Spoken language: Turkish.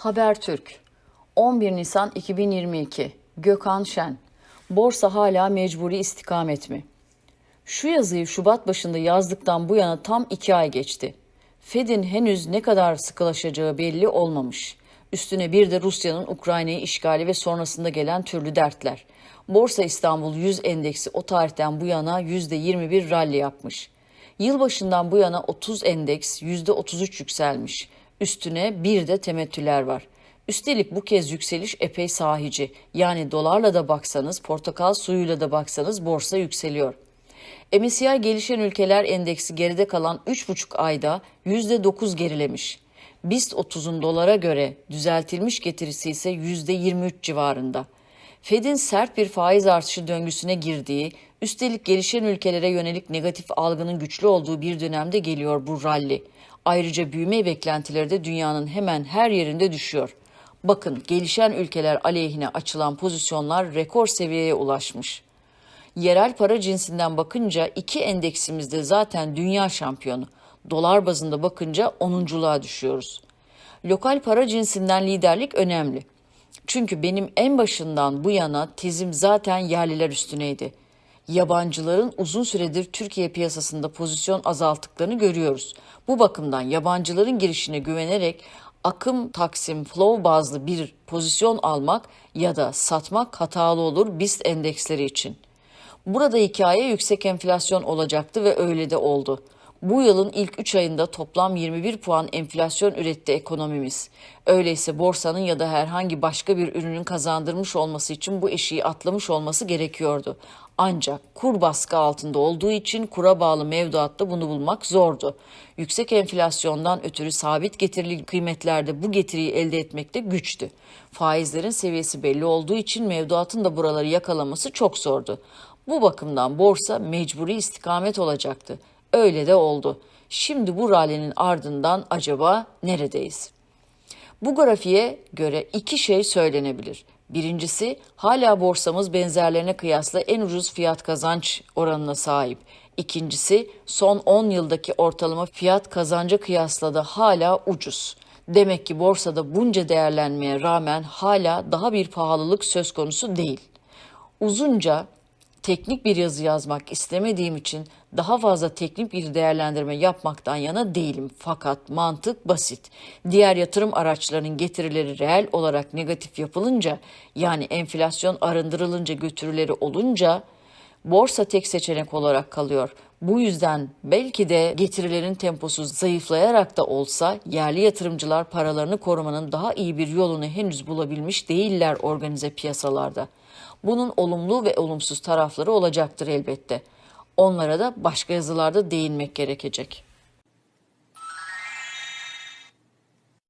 Habertürk 11 Nisan 2022 Gökhan Şen Borsa hala mecburi istikamet mi? Şu yazıyı Şubat başında yazdıktan bu yana tam iki ay geçti. Fed'in henüz ne kadar sıkılaşacağı belli olmamış. Üstüne bir de Rusya'nın Ukrayna'yı işgali ve sonrasında gelen türlü dertler. Borsa İstanbul 100 endeksi o tarihten bu yana %21 rally yapmış. Yılbaşından bu yana 30 endeks %33 yükselmiş. Üstüne bir de temettüler var. Üstelik bu kez yükseliş epey sahici. Yani dolarla da baksanız, portakal suyuyla da baksanız borsa yükseliyor. MSCI Gelişen Ülkeler Endeksi geride kalan 3,5 ayda %9 gerilemiş. BIST 30'un dolara göre düzeltilmiş getirisi ise %23 civarında. Fed'in sert bir faiz artışı döngüsüne girdiği, üstelik gelişen ülkelere yönelik negatif algının güçlü olduğu bir dönemde geliyor bu ralli. Ayrıca büyüme beklentileri de dünyanın hemen her yerinde düşüyor. Bakın gelişen ülkeler aleyhine açılan pozisyonlar rekor seviyeye ulaşmış. Yerel para cinsinden bakınca iki endeksimizde zaten dünya şampiyonu. Dolar bazında bakınca onunculuğa düşüyoruz. Lokal para cinsinden liderlik önemli. Çünkü benim en başından bu yana tezim zaten yerliler üstüneydi. Yabancıların uzun süredir Türkiye piyasasında pozisyon azalttıklarını görüyoruz. Bu bakımdan yabancıların girişine güvenerek akım taksim flow bazlı bir pozisyon almak ya da satmak hatalı olur BIST endeksleri için. Burada hikaye yüksek enflasyon olacaktı ve öyle de oldu. Bu yılın ilk 3 ayında toplam 21 puan enflasyon üretti ekonomimiz. Öyleyse borsanın ya da herhangi başka bir ürünün kazandırmış olması için bu eşiği atlamış olması gerekiyordu. Ancak kur baskı altında olduğu için kura bağlı mevduatta bunu bulmak zordu. Yüksek enflasyondan ötürü sabit getirili kıymetlerde bu getiriyi elde etmekte güçtü. Faizlerin seviyesi belli olduğu için mevduatın da buraları yakalaması çok zordu. Bu bakımdan borsa mecburi istikamet olacaktı. Öyle de oldu. Şimdi bu rally'nin ardından acaba neredeyiz? Bu grafiğe göre iki şey söylenebilir. Birincisi hala borsamız benzerlerine kıyasla en ucuz fiyat kazanç oranına sahip. İkincisi son 10 yıldaki ortalama fiyat kazanca kıyasla da hala ucuz. Demek ki borsada bunca değerlenmeye rağmen hala daha bir pahalılık söz konusu değil. Uzunca teknik bir yazı yazmak istemediğim için daha fazla teknik bir değerlendirme yapmaktan yana değilim. Fakat mantık basit. Diğer yatırım araçlarının getirileri reel olarak negatif yapılınca yani enflasyon arındırılınca götürüleri olunca borsa tek seçenek olarak kalıyor. Bu yüzden belki de getirilerin temposu zayıflayarak da olsa yerli yatırımcılar paralarını korumanın daha iyi bir yolunu henüz bulabilmiş değiller organize piyasalarda. Bunun olumlu ve olumsuz tarafları olacaktır elbette. Onlara da başka yazılarda değinmek gerekecek.